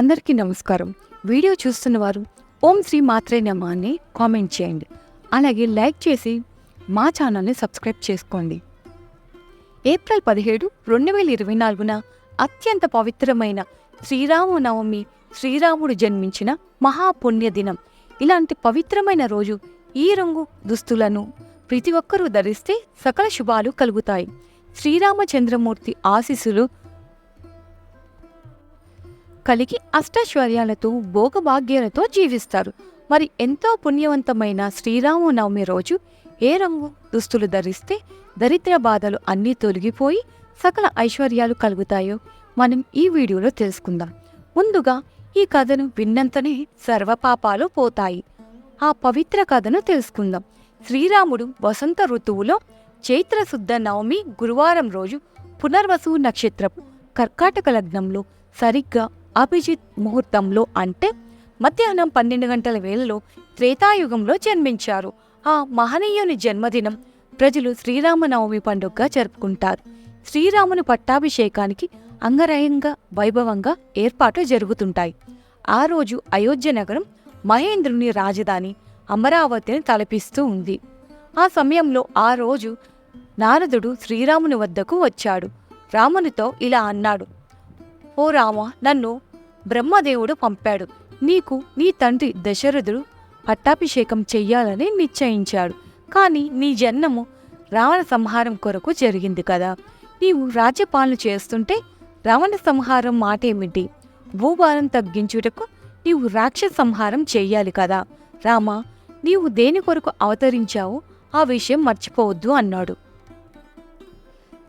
అందరికీ నమస్కారం. వీడియో చూస్తున్న వారు ఓం శ్రీ మాత్రే నమ అని కామెంట్ చేయండి. అలాగే లైక్ చేసి మా ఛానల్ని సబ్స్క్రైబ్ చేసుకోండి. ఏప్రిల్ పదిహేడు రెండు వేల ఇరవై నాలుగున అత్యంత పవిత్రమైన శ్రీరామనవమి శ్రీరాముడు జన్మించిన మహాపుణ్య దినం. ఇలాంటి పవిత్రమైన రోజు ఈ రంగు దుస్తులను ప్రతి ఒక్కరూ ధరిస్తే సకల శుభాలు కలుగుతాయి. శ్రీరామచంద్రమూర్తి ఆశీస్సులు కలిగి అష్టైశ్వర్యాలతో భోగభాగ్యాలతో జీవిస్తారు. మరి ఎంతో పుణ్యవంతమైన శ్రీరామనవమి రోజు ఏ రంగు దుస్తులు ధరిస్తే దరిద్ర బాధలు అన్నీ తొలగిపోయి సకల ఐశ్వర్యాలు కలుగుతాయో మనం ఈ వీడియోలో తెలుసుకుందాం. ముందుగా ఈ కథను విన్నంతనే సర్వపాపాలు పోతాయి. ఆ పవిత్ర కథను తెలుసుకుందాం. శ్రీరాముడు వసంత ఋతువులో చైత్రశుద్ధ నవమి గురువారం రోజు పునర్వసు నక్షత్రపు కర్కాటక లగ్నంలో సరిగ్గా అభిజిత్ ముహూర్తంలో అంటే మధ్యాహ్నం పన్నెండు గంటల వేళలో త్రేతాయుగంలో జన్మించారు. ఆ మహనీయుని జన్మదినం ప్రజలు శ్రీరామనవమి పండుగగా జరుపుకుంటారు. శ్రీరాముని పట్టాభిషేకానికి అంగరంగ వైభవంగా ఏర్పాట్లు జరుగుతుంటాయి. ఆ రోజు అయోధ్య నగరం మహేంద్రుని రాజధాని అమరావతిని తలపిస్తూ ఉంది. ఆ సమయంలో ఆ రోజు నారదుడు శ్రీరాముని వద్దకు వచ్చాడు. రామునితో ఇలా అన్నాడు ఓ రామ నన్ను బ్రహ్మదేవుడు పంపాడు. నీకు నీ తండ్రి దశరథుడు పట్టాభిషేకం చెయ్యాలని నిశ్చయించాడు. కానీ నీ జన్మము రావణ సంహారం కొరకు జరిగింది కదా. నీవు రాజ్యపాలన చేస్తుంటే రావణ సంహారం మాటేమిటి? భూభారం తగ్గించుటకు నీవు రాక్షస సంహారం చెయ్యాలి కదా. రామా నీవు దేని కొరకు అవతరించావో? ఆ విషయం మర్చిపోవద్దు అన్నాడు.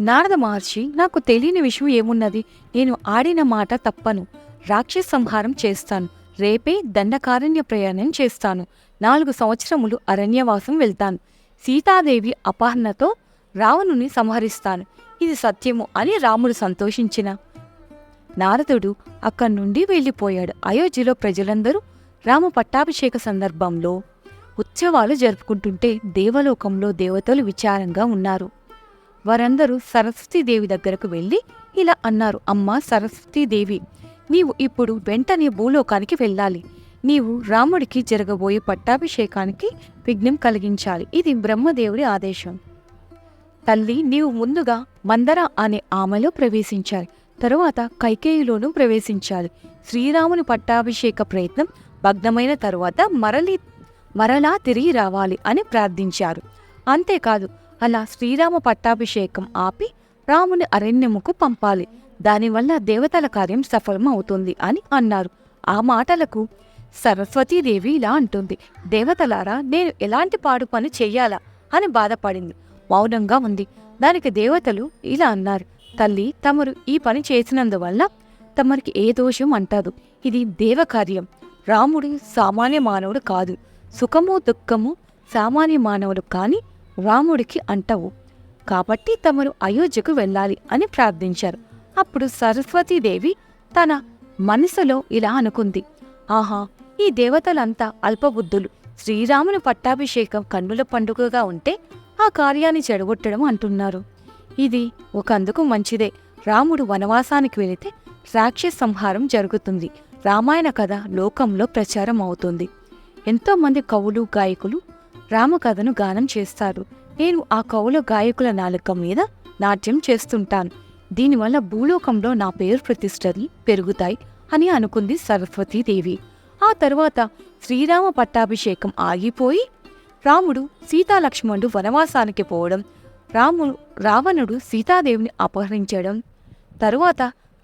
నారద మహర్షి నాకు తెలియని విషయం ఏమున్నది? నేను ఆడిన మాట తప్పను. రాక్షస సంహారం చేస్తాను. రేపే దండకారణ్య ప్రయాణం చేస్తాను. నాలుగు సంవత్సరములు అరణ్యవాసం వెళ్తాను. సీతాదేవి అపహరణతో రావణుని సంహరిస్తాను. ఇది సత్యము అని రాముడు సంతోషించిన. నారదుడు అక్కడి నుండి వెళ్ళిపోయాడు. అయోధ్యలో ప్రజలందరూ రామ పట్టాభిషేక సందర్భంలో ఉత్సవాలు జరుపుకుంటుంటే దేవలోకంలో దేవతలు విచారంగా ఉన్నారు. వారందరూ సరస్వతీదేవి దగ్గరకు వెళ్ళి ఇలా అన్నారు. అమ్మ సరస్వతీదేవి నీవు ఇప్పుడు వెంటనే భూలోకానికి వెళ్ళాలి. నీవు రాముడికి జరగబోయే పట్టాభిషేకానికి విఘ్నం కలిగించాలి. ఇది బ్రహ్మదేవుడి ఆదేశం. తల్లి నీవు ముందుగా మందర అనే ఆమెలో ప్రవేశించాలి. తరువాత కైకేయిలోనూ ప్రవేశించాలి. శ్రీరాముని పట్టాభిషేక ప్రయత్నం భగ్నమైన తరువాత మరలి మరలా తిరిగి రావాలి అని ప్రార్థించారు. అంతేకాదు అలా శ్రీరామ పట్టాభిషేకం ఆపి రాముని అరణ్యముకు పంపాలి. దానివల్ల దేవతల కార్యం సఫలం అవుతుంది అని అన్నారు. ఆ మాటలకు సరస్వతీదేవి ఇలా అంటుంది. దేవతలారా నేను ఎలాంటి పాడు పని చెయ్యాలా అని బాధపడింది. మౌనంగా ఉంది. దానికి దేవతలు ఇలా అన్నారు. తల్లి తమరు ఈ పని చేసినందువల్ల తమరికి ఏ దోషం అంటాదు. ఇది దేవకార్యం. రాముడు సామాన్య మానవుడు కాదు. సుఖము దుఃఖము సామాన్య మానవుడు కాని రాముడికి అంటవు. కాబట్టి తమరు అయోధ్యకు వెళ్ళాలి అని ప్రార్థించారు. అప్పుడు సరస్వతీదేవి తన మనసులో ఇలా అనుకుంది. ఆహా ఈ దేవతలంతా అల్పబుద్ధులు. శ్రీరాముని పట్టాభిషేకం కన్నుల పండుగగా ఉంటే ఆ కార్యాన్ని చెడగొట్టడం అంటున్నారు. ఇది ఒకందుకు మంచిదే. రాముడు వనవాసానికి వెళితే రాక్షస సంహారం జరుగుతుంది. రామాయణ కథ లోకంలో ప్రచారం అవుతుంది. ఎంతోమంది కవులు గాయకులు రామకథను గానం చేస్తారు. నేను ఆ కవుల గాయకుల నాలుక మీద నాట్యం చేస్తుంటాను. దీనివల్ల భూలోకంలో నా పేరు ప్రతిష్టలు పెరుగుతాయి అని అనుకుంది సరస్వతీదేవి ఆ తరువాత శ్రీరామ పట్టాభిషేకం ఆగిపోయి రాముడు సీతాలక్ష్మణుడు వనవాసానికి పోవడం రాముడు రావణుడు సీతాదేవిని అపహరించడం తరువాత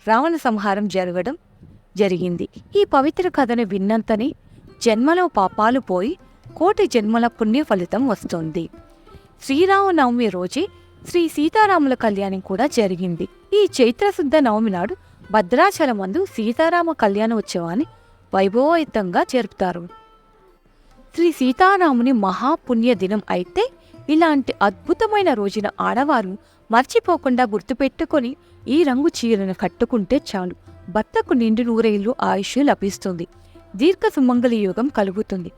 రావణ సంహారం జరగడం జరిగింది. ఈ పవిత్ర కథను విన్నంతనే జన్మలో పాపాలు పోయి కోటి జన్మల పుణ్య ఫలితం వస్తుంది. శ్రీరామనవమి రోజే శ్రీ సీతారాముల కళ్యాణం కూడా జరిగింది. ఈ చైత్రశుద్ధ నవమి నాడు భద్రాచలమందు సీతారామ కళ్యాణోత్సవాన్ని వైభవయుతంగా జరుపుతారు. శ్రీ సీతారాముని మహాపుణ్య దినం అయితే ఇలాంటి అద్భుతమైన రోజున ఆడవారు మర్చిపోకుండా గుర్తుపెట్టుకొని ఈ రంగు చీరను కట్టుకుంటే చాలు. భర్తకు నిండు నూరేళ్ళు ఆయుష్ లభిస్తుంది. దీర్ఘ సుమంగళి యోగం కలుగుతుంది.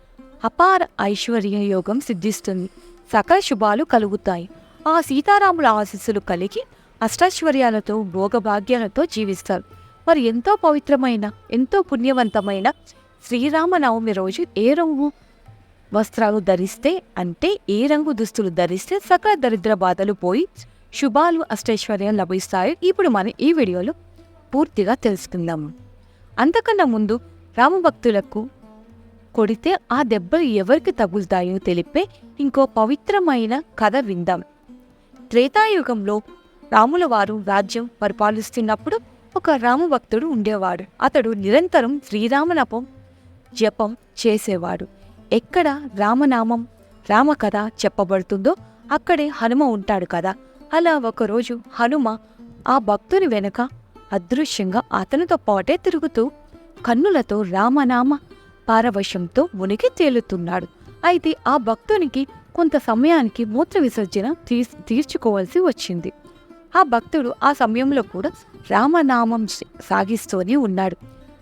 అపార ఐశ్వర్య యోగం సిద్ధిస్తుంది. సకల శుభాలు కలుగుతాయి. ఆ సీతారాముల ఆశీస్సులు కలిగి అష్టైశ్వర్యాలతో భోగభాగ్యాలతో జీవిస్తారు. మరి ఎంతో పవిత్రమైన ఎంతో పుణ్యవంతమైన శ్రీరామనవమి రోజు ఏ రంగు వస్త్రాలు ధరిస్తే అంటే ఏ రంగు దుస్తులు ధరిస్తే సకల దరిద్ర బాధలు పోయి శుభాలు అష్టైశ్వర్యాలు లభిస్తాయి ఇప్పుడు మనం ఈ వీడియోలో పూర్తిగా తెలుసుకుందాము అంతకన్నా ముందు రామభక్తులకు కొడితే ఆ దెబ్బలు ఎవరికి తగులుతాయో తెలిపే ఇంకో పవిత్రమైన కథ విందాం. త్రేతాయుగంలో రాముల వారు రాజ్యం పరిపాలిస్తున్నప్పుడు ఒక రామభక్తుడు ఉండేవాడు. అతడు నిరంతరం శ్రీరామనపం జపం చేసేవాడు. ఎక్కడ రామనామం రామకథ చెప్పబడుతుందో అక్కడే హనుమ ఉంటాడు కదా. అలా ఒకరోజు హనుమ ఆ భక్తుని వెనుక అదృశ్యంగా అతనితో పాటే తిరుగుతూ కన్నులతో రామనామ పారవశంతో మునిగి తేలుతున్నాడు. అయితే ఆ భక్తునికి కొంత సమయానికి మూత్ర విసర్జన తీర్ తీర్చుకోవాల్సి వచ్చింది. ఆ భక్తుడు ఆ సమయంలో కూడా రామనామం సాగిస్తూనే ఉన్నాడు.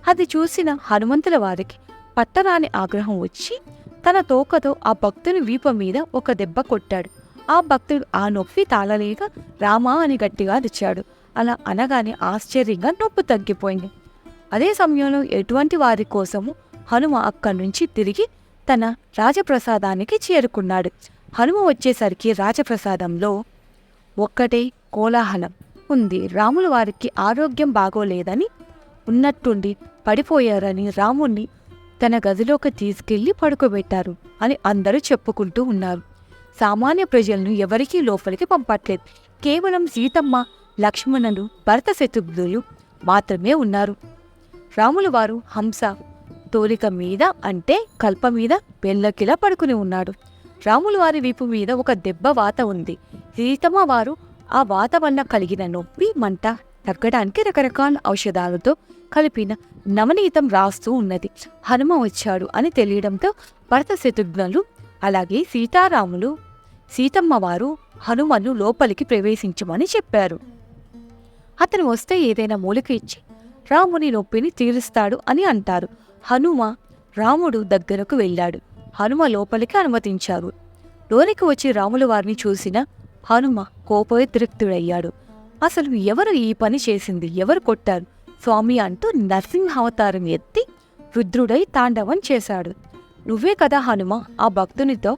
అది చూసిన హనుమంతుల వారికి పట్టరాని ఆగ్రహం వచ్చి తన తోకతో ఆ భక్తుని వీప మీద ఒక దెబ్బ కొట్టాడు. ఆ భక్తుడు ఆ నొప్పి తాళలేక రామా అని గట్టిగా అరిచాడు. అలా అనగానే ఆశ్చర్యంగా నొప్పి తగ్గిపోయింది. అదే సమయంలో ఎటువంటి వారి కోసము హనుమ అక్కడి నుంచి తిరిగి తన రాజప్రసాదానికి చేరుకున్నాడు. హనుమ వచ్చేసరికి రాజప్రసాదంలో ఒక్కటే కోలాహలం ఉంది. రాముల వారికి ఆరోగ్యం బాగోలేదని ఉన్నట్టుండి పడిపోయారని రాముణ్ణి తన గదిలోకి తీసుకెళ్ళి పడుకోబెట్టారు అని అందరూ చెప్పుకుంటూ ఉన్నారు. సామాన్య ప్రజలను ఎవరికీ లోపలికి పంపట్లేదు. కేవలం సీతమ్మ లక్ష్మణులు భరత శత్రుఘ్నులు మాత్రమే ఉన్నారు. రాముల వారు హంస తోలిక మీద అంటే కల్ప మీద బెల్లకిలా పడుకుని ఉన్నాడు. రాములు వారి వీపు మీద ఒక దెబ్బ వాత ఉంది. సీతమ్మ వారు ఆ వాత వల్ల కలిగిన నొప్పి మంట తగ్గడానికి రకరకాల ఔషధాలతో కలిపిన నవనీతం రాస్తూ ఉన్నది. హనుమ వచ్చాడు అని తెలియడంతో భరత శత్రుఘ్నులు అలాగే సీతారాములు సీతమ్మ వారు హనుమను లోపలికి ప్రవేశించమని చెప్పారు. అతను వస్తే ఏదైనా మూలిక ఇచ్చి రాముని నొప్పిని తీరుస్తాడు అని అంటారు. హనుమ రాముడు దగ్గరకు వెళ్ళాడు. హనుమ లోపలికి అనుమతించారు. లోనికి వచ్చి రాముల వారిని చూసిన హనుమ కోపోద్రిక్తుడయ్యాడు అసలు ఎవరు ఈ పని చేసింది? ఎవరు కొట్టారు? స్వామి అంటూ నరసింహావతారం ఎత్తి రుద్రుడై తాండవం చేశాడు. నువ్వే కదా హనుమ ఆ భక్తునితో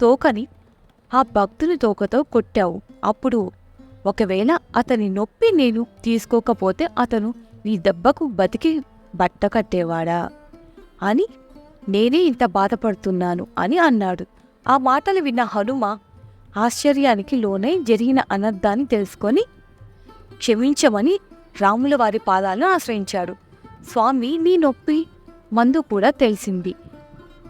తోకని ఆ భక్తుని తోకతో కొట్టావు. అప్పుడు ఒకవేళ అతని నొప్పి నేను తీసుకోకపోతే అతను నీ దెబ్బకు బతికి బట్ట కట్టేవాడా? అని నేనే ఇంత బాధపడుతున్నాను అని అన్నాడు. ఆ మాటలు విన్న హనుమ ఆశ్చర్యానికి లోనై జరిగిన అనర్థాన్ని తెలుసుకొని క్షమించమని రాముల వారి పాదాలను ఆశ్రయించాడు. స్వామి నీ నొప్పి మందు కూడా తెలిసింది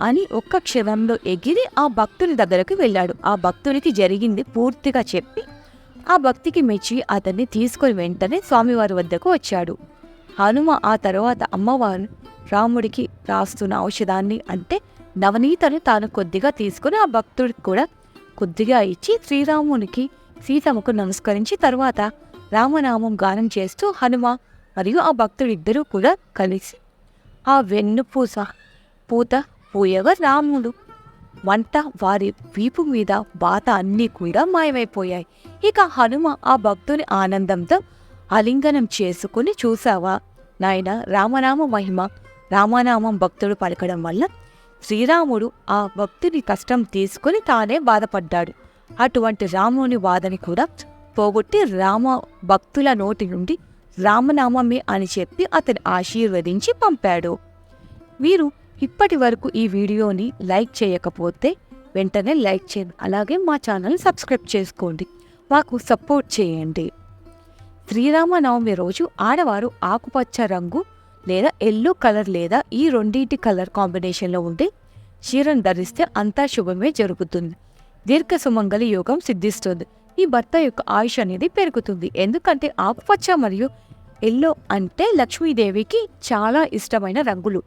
అని ఒక్క క్షణంలో ఎగిరి ఆ భక్తుని దగ్గరకు వెళ్ళాడు. ఆ భక్తునికి జరిగింది పూర్తిగా చెప్పి ఆ భక్తికి మెచ్చి అతన్ని తీసుకొని వెంటనే స్వామివారి వద్దకు వచ్చాడు. హనుమ ఆ తర్వాత అమ్మవారు రాముడికి రాస్తున్న ఔషధాన్ని అంటే నవనీతను తాను కొద్దిగా తీసుకుని ఆ భక్తుడికి కూడా కొద్దిగా ఇచ్చి శ్రీరామునికి సీతమ్మకు నమస్కరించి తర్వాత రామనామం గానం చేస్తూ హనుమ మరియు ఆ భక్తుడిద్దరూ కూడా కలిసి ఆ వెన్నుపూస పూత పూయగా రాముడు వంట వారి వీపు మీద బాత అన్నీ కూడా మాయమైపోయాయి. ఇక హనుమ ఆ భక్తుని ఆనందంతో ఆలింగనం చేసుకుని చూసావా నాయన రామనామ మహిమ రామనామం భక్తుడు పలకడం వల్ల శ్రీరాముడు ఆ భక్తుని కష్టం తీసుకుని తానే బాధపడ్డాడు. అటువంటి రాముని బాధని కూడా పోగొట్టి రామ భక్తుల నోటి నుండి రామనామమే అని చెప్పి అతని ఆశీర్వదించి పంపాడు. మీరు ఇప్పటి వరకు ఈ వీడియోని లైక్ చేయకపోతే వెంటనే లైక్ చేయండి. అలాగే మా ఛానల్ సబ్స్క్రైబ్ చేసుకోండి. మాకు సపోర్ట్ చేయండి. శ్రీరామనవమి రోజు ఆడవారు ఆకుపచ్చ రంగు లేదా ఎల్లో కలర్ లేదా ఈ రెండింటి కలర్ కాంబినేషన్లో ఉండే చీరను ధరిస్తే అంతా శుభమే జరుగుతుంది. దీర్ఘ సుమంగళి యోగం సిద్ధిస్తుంది. ఈ భర్త యొక్క ఆయుష్ అనేది పెరుగుతుంది. ఎందుకంటే ఆకుపచ్చ మరియు ఎల్లో అంటే లక్ష్మీదేవికి చాలా ఇష్టమైన రంగులు.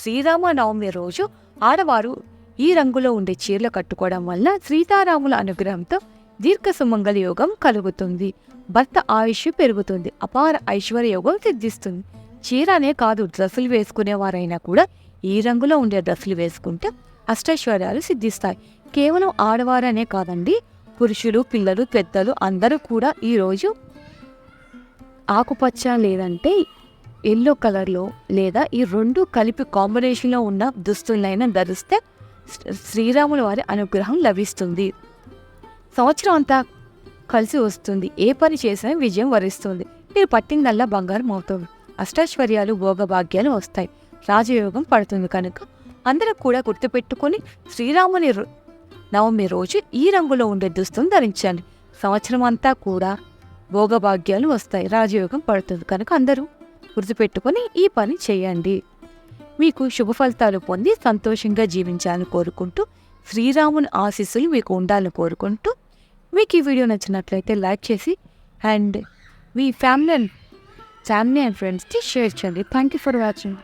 శ్రీరామనవమి రోజు ఆడవారు ఈ రంగులో ఉండే చీరలు కట్టుకోవడం వల్ల సీతారాముల అనుగ్రహంతో దీర్ఘ సుమంగళ యోగం కలుగుతుంది. భర్త ఆయుష్ పెరుగుతుంది. అపార ఐశ్వర్య యోగం సిద్ధిస్తుంది. చీర అనే కాదు డ్రెస్సులు వేసుకునేవారైనా కూడా ఈ రంగులో ఉండే డ్రెస్సులు వేసుకుంటే అష్టైశ్వర్యాలు సిద్ధిస్తాయి. కేవలం ఆడవారనే కాదండి పురుషులు పిల్లలు పెద్దలు అందరూ కూడా ఈరోజు ఆకుపచ్చ లేదంటే ఎల్లో కలర్లో లేదా ఈ రెండు కలిపి కాంబినేషన్లో ఉన్న దుస్తులైనా ధరిస్తే శ్రీరాముల వారి అనుగ్రహం లభిస్తుంది. సంవత్సరం అంతా కలిసి వస్తుంది. ఏ పని చేసినా విజయం వరిస్తుంది. మీరు పట్టిందల్లా బంగారం అవుతుంది అష్టాశ్వర్యాలు భోగభాగ్యాలు వస్తాయి. రాజయోగం పడుతుంది కనుక అందరూ కూడా గుర్తుపెట్టుకొని శ్రీరాముని నవమి రోజు ఈ రంగులో ఉండే దుస్తులు ధరించండి. సంవత్సరం అంతా కూడా భోగభాగ్యాలు వస్తాయి. రాజయోగం పడుతుంది కనుక అందరూ గుర్తుపెట్టుకొని ఈ పని చేయండి. మీకు శుభ ఫలితాలు పొంది సంతోషంగా జీవించాలని కోరుకుంటూ శ్రీరాముని ఆశీస్సులు మీకు ఉండాలని కోరుకుంటూ మీకు ఈ వీడియో నచ్చినట్లయితే లైక్ చేసి అండ్ మీ ఫ్యామిలీ అండ్ ఫ్యామిలీ అండ్ ఫ్రెండ్స్కి షేర్ చేయండి. Thank you for watching